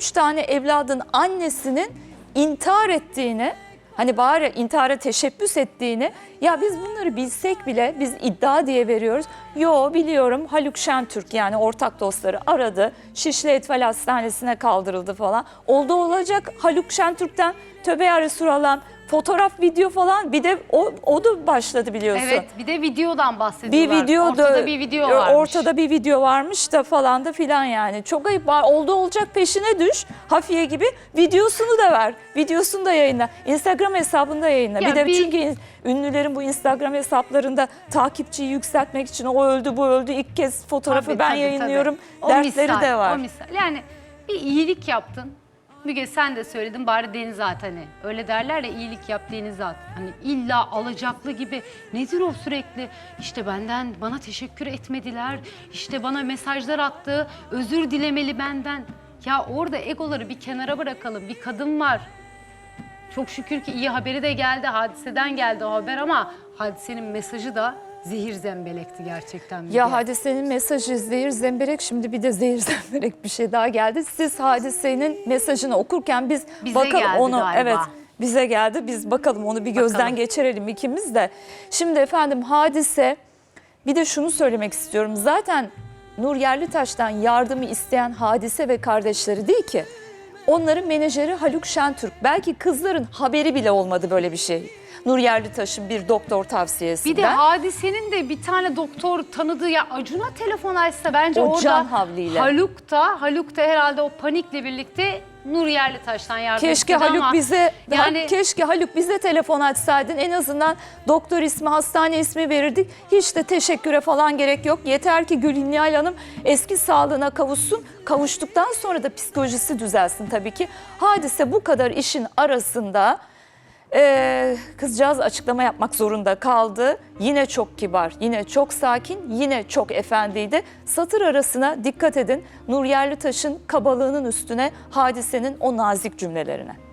üç tane evladın annesinin intihar ettiğini, hani bari intihara teşebbüs ettiğini, ya biz bunları bilsek bile biz iddia diye veriyoruz. Yo biliyorum Haluk Şentürk yani ortak dostları aradı. Şişli Etfal Hastanesi'ne kaldırıldı falan. Oldu olacak Haluk Şentürk'ten tövbe ya Resulallah fotoğraf, video falan bir de o, o da başladı biliyorsun. Evet bir de videodan Bir bahsediyorlar. video Ortada da bir video varmış. Ortada bir video varmış da falan da filan yani. Çok ayıp var. Oldu olacak peşine düş. Hafiye gibi videosunu da ver. Videosunu da yayınla. Instagram hesabında yayınla. Ya bir de bir- çünkü in- ünlülerin bu Instagram hesaplarında takipçiyi yükseltmek için o öldü bu öldü ilk kez fotoğrafı Tabii, ben tabii, yayınlıyorum tabii. O dertleri misal, de var. O misal. Yani bir iyilik yaptın. Müge sen de söyledin bari deniz at hani. Öyle derler ya iyilik yap deniz at. Hani illa alacaklı gibi. Nedir o sürekli? İşte benden bana teşekkür etmediler. İşte bana mesajlar attı. Özür dilemeli benden. Ya orada egoları bir kenara bırakalım. Bir kadın var. Çok şükür ki iyi haberi de geldi. Hadiseden geldi o haber ama hadisenin mesajı da zehir zembelekti gerçekten. Ya hadisenin mesajı zehir zemberek şimdi bir de zehir zemberek bir şey daha geldi. Siz hadisenin mesajını okurken biz Bize bakalım geldi onu galiba. evet bize geldi. Biz bakalım onu bir gözden Bakalım. geçirelim ikimiz de. Şimdi efendim hadise bir de şunu söylemek istiyorum. Zaten Nur Yerlitaş'tan yardımı isteyen hadise ve kardeşleri değil ki. Onların menajeri Haluk Şentürk. Belki kızların haberi bile olmadı böyle bir şey. Nur Yerlitaş'ın bir doktor tavsiyesinden. Bir de hadisenin de bir tane doktor tanıdığı ya Acun'a telefon açsa bence O orada can havliyle. Haluk da Haluk da herhalde o panikle birlikte Nur Yerlitaş'tan yardım Keşke istedi Haluk ama bize yani keşke Haluk bize telefon açsaydın en azından doktor ismi, hastane ismi verirdik. Hiç de teşekküre falan gerek yok. Yeter ki Gül Nihal Hanım eski sağlığına kavuşsun. Kavuştuktan sonra da psikolojisi düzelsin tabii ki. Hadise bu kadar işin arasında eee, kızcağız açıklama yapmak zorunda kaldı. Yine çok kibar, yine çok sakin, yine çok efendiydi. Satır arasına dikkat edin. Nur Yerlitaş'ın kabalığının üstüne hadisenin o nazik cümlelerine.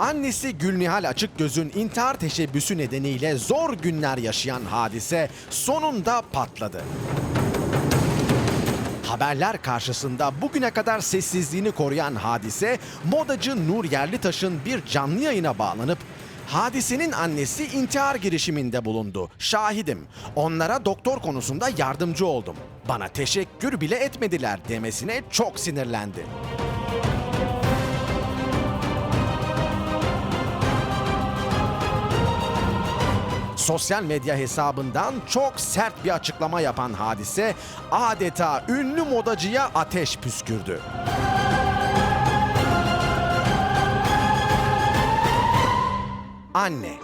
Annesi Gülnihal Açıkgöz'ün intihar teşebbüsü nedeniyle zor günler yaşayan hadise sonunda patladı. Haberler karşısında bugüne kadar sessizliğini koruyan hadise, modacı Nur Yerlitaş'ın bir canlı yayına bağlanıp Hadisenin annesi intihar girişiminde bulundu. Şahidim. Onlara doktor konusunda yardımcı oldum. Bana teşekkür bile etmediler demesine çok sinirlendi. Sosyal medya hesabından çok sert bir açıklama yapan hadise adeta ünlü modacıya ateş püskürdü. Anne.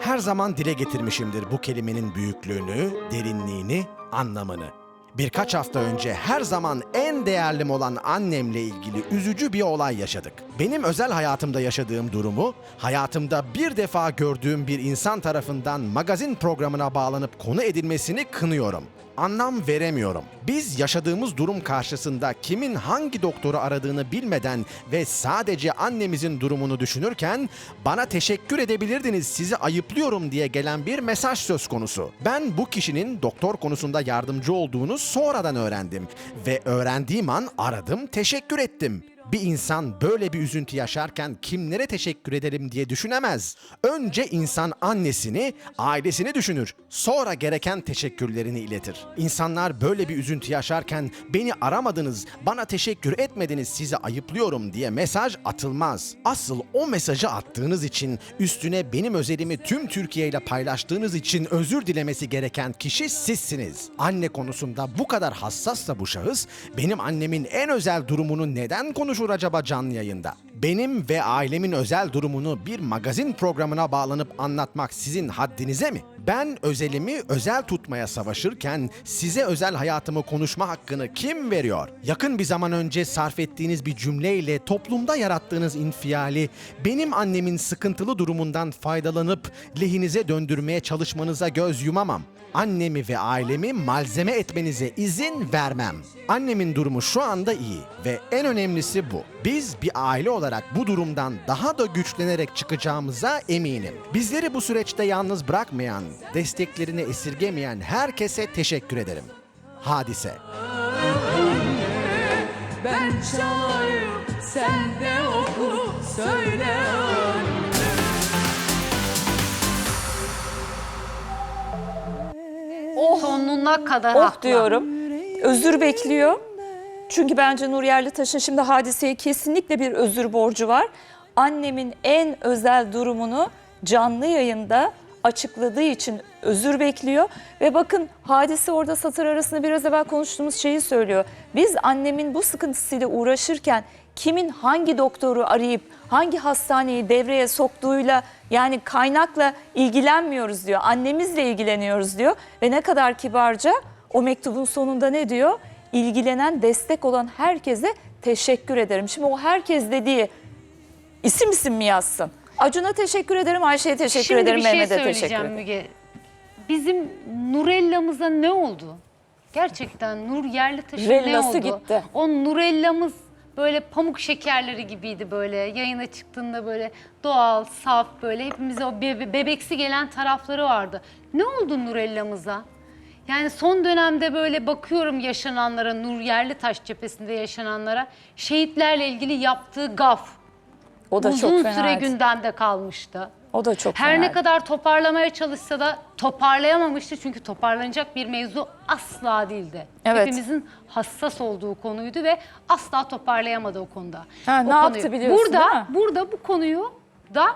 Her zaman dile getirmişimdir bu kelimenin büyüklüğünü, derinliğini, anlamını. Birkaç hafta önce her zaman en değerlim olan annemle ilgili üzücü bir olay yaşadık. Benim özel hayatımda yaşadığım durumu, hayatımda bir defa gördüğüm bir insan tarafından magazin programına bağlanıp konu edilmesini kınıyorum. Anlam veremiyorum. Biz yaşadığımız durum karşısında kimin hangi doktoru aradığını bilmeden ve sadece annemizin durumunu düşünürken bana teşekkür edebilirdiniz sizi ayıplıyorum diye gelen bir mesaj söz konusu. Ben bu kişinin doktor konusunda yardımcı olduğunu sonradan öğrendim ve öğrendiğim aradım, teşekkür ettim. Bir insan böyle bir üzüntü yaşarken kimlere teşekkür ederim diye düşünemez. Önce insan annesini, ailesini düşünür. Sonra gereken teşekkürlerini iletir. İnsanlar böyle bir üzüntü yaşarken beni aramadınız, bana teşekkür etmediniz, sizi ayıplıyorum diye mesaj atılmaz. Asıl o mesajı attığınız için, üstüne benim özelimi tüm Türkiye ile paylaştığınız için özür dilemesi gereken kişi sizsiniz. Anne konusunda bu kadar hassassa bu şahıs, benim annemin en özel durumunu neden konuşur acaba canlı yayında? Benim ve ailemin özel durumunu bir magazin programına bağlanıp anlatmak sizin haddinize mi? Ben özelimi özel tutmaya savaşırken size özel hayatımı konuşma hakkını kim veriyor? Yakın bir zaman önce sarf ettiğiniz bir cümleyle toplumda yarattığınız infiali benim annemin sıkıntılı durumundan faydalanıp lehinize döndürmeye çalışmanıza göz yumamam. Annemi ve ailemi malzeme etmenize izin vermem. Annemin durumu şu anda iyi ve en önemlisi bu. Biz bir aile olarak olarak bu durumdan daha da güçlenerek çıkacağımıza eminim. Bizleri bu süreçte yalnız bırakmayan, desteklerini esirgemeyen herkese teşekkür ederim. Hadise. Ben çalayım sen de oku söyle anne. Sonuna kadar Oh haklı. diyorum. Özür bekliyor. Çünkü bence Nur Yerlitaş'ın şimdi hadiseye kesinlikle bir özür borcu var. Annemin en özel durumunu canlı yayında açıkladığı için özür bekliyor. Ve bakın hadise orada satır arasında biraz evvel konuştuğumuz şeyi söylüyor. Biz annemin bu sıkıntısıyla uğraşırken kimin hangi doktoru arayıp hangi hastaneyi devreye soktuğuyla yani kaynakla ilgilenmiyoruz diyor. Annemizle ilgileniyoruz diyor ve ne kadar kibarca o mektubun sonunda ne diyor? İlgilenen, destek olan herkese teşekkür ederim. Şimdi o herkes dediği isim isim mi yazsın? Acun'a teşekkür ederim, Ayşe'ye teşekkür Şimdi ederim, bir şey Mehmet'e teşekkür söyleyeceğim ederim. Müge. Bizim Nurella'mıza ne oldu? Gerçekten Nur Yerlitaş'a ne Rellası oldu? gitti. O Nurella'mız böyle pamuk şekerleri gibiydi böyle. Yayına çıktığında böyle doğal, saf böyle hepimize o bebe- bebeksi gelen tarafları vardı. Ne oldu Nurella'mıza? Yani son dönemde böyle bakıyorum yaşananlara, Nur Yerlitaş cephesinde yaşananlara, şehitlerle ilgili yaptığı gaf. O da uzun çok süre fenaydı. gündemde kalmıştı. O da çok Her ne fenaydı. kadar toparlamaya çalışsa da toparlayamamıştı. Çünkü toparlanacak bir mevzu asla değildi. Evet. Hepimizin hassas olduğu konuydu ve asla toparlayamadı o konuda. Ha, O ne yaptı biliyorsun, burada? Burada bu konuyu da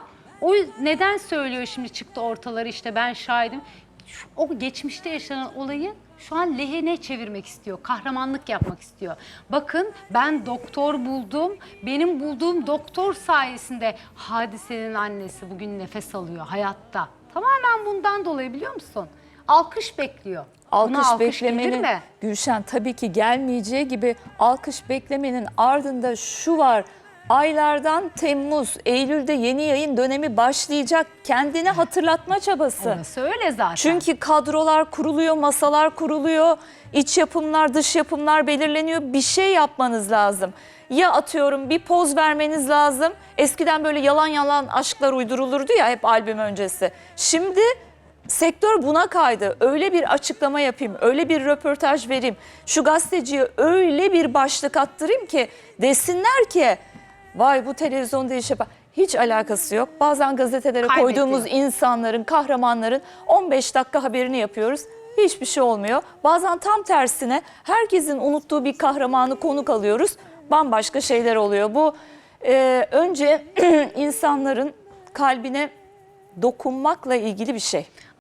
o neden söylüyor şimdi çıktı ortaları işte ben şahidim. Şu- o geçmişte yaşanan olayı şu an lehine çevirmek istiyor. Kahramanlık yapmak istiyor. Bakın ben doktor buldum. Benim bulduğum doktor sayesinde hadisenin annesi bugün nefes alıyor hayatta. Tamamen bundan dolayı biliyor musun? Alkış bekliyor. Buna alkış, alkış gelir beklemenin mi? Gülşen tabii ki gelmeyeceği gibi alkış beklemenin ardında şu var. Aylardan Temmuz, Eylül'de yeni yayın dönemi başlayacak. Kendini hatırlatma çabası. Orası öyle zaten. Çünkü kadrolar kuruluyor, masalar kuruluyor, iç yapımlar, dış yapımlar belirleniyor. Bir şey yapmanız lazım. Ya atıyorum bir poz vermeniz lazım. Eskiden böyle yalan yalan aşklar uydurulurdu ya hep albüm öncesi. Şimdi sektör buna kaydı. Öyle bir açıklama yapayım, öyle bir röportaj vereyim. Şu gazeteciye öyle bir başlık attırayım ki desinler ki vay bu televizyonda iş yapar. Hiç alakası yok. Bazen gazetelere Kaybediyor. koyduğumuz insanların, kahramanların 15 dakika haberini yapıyoruz. Hiçbir şey olmuyor. Bazen tam tersine herkesin unuttuğu bir kahramanı konuk alıyoruz. Bambaşka şeyler oluyor. Bu e, önce insanların kalbine dokunmakla ilgili bir şey.